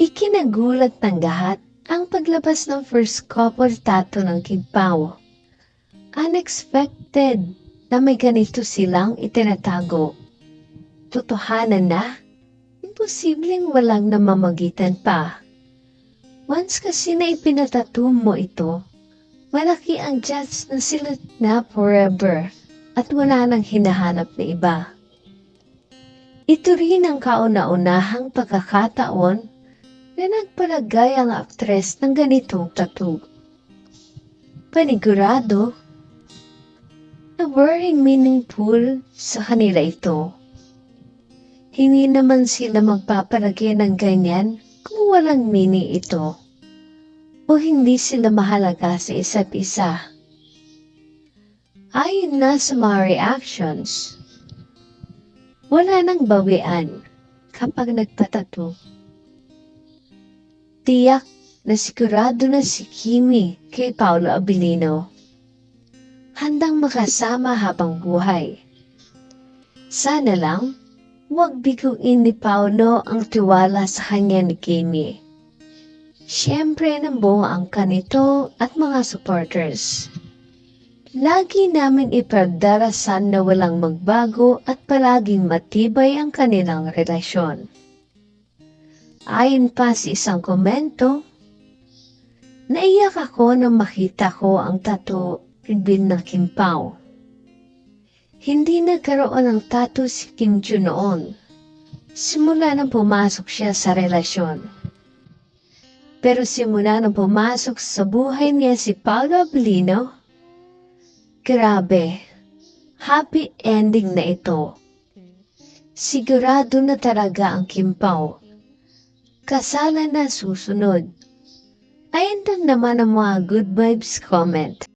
Ikinagulat ng lahat ang paglabas ng first couple tattoo ng Kim Pao. Unexpected na may ganito silang itinatago. Totohanan na, imposibleng walang namamagitan pa. Once kasi na ipinatato mo ito, malaki ang chance na sila na forever at wala nang hinahanap na iba. Ito rin ang kauna-unahang pagkakataon na nagpalagay ang aktres ng ganitong tattoo. Panigurado na very meaningful sa kanila ito. Hindi naman sila magpapalagay ng ganyan kung walang meaning ito o hindi sila mahalaga sa isa't isa. Ayon na sa mga reactions, wala nang bawian kapag nagpatato. Tiyak na sigurado na si Kimi kay Paolo Abilino. Handang makasama habang buhay. Sana lang, huwag biguin ni Paolo ang tiwala sa kanya ni Kimi. Siyempre nambuo ang kanito at mga supporters. Lagi namin ipagdarasan na walang magbago at palaging matibay ang kanilang relasyon. Ayon pa sa isang komento, naiyak ako nang makita ko ang tattoo bin ng Kim Pao. Hindi nagkaroon ng tattoo si Kim Joo noon. Simula nang pumasok siya sa relasyon. Pero simula nang pumasok sa buhay niya si Paolo Abilino, grabe, happy ending na ito. Sigurado na talaga ang Kim Pao kasalan na susunod. Ayan lang naman ang mga good vibes comment.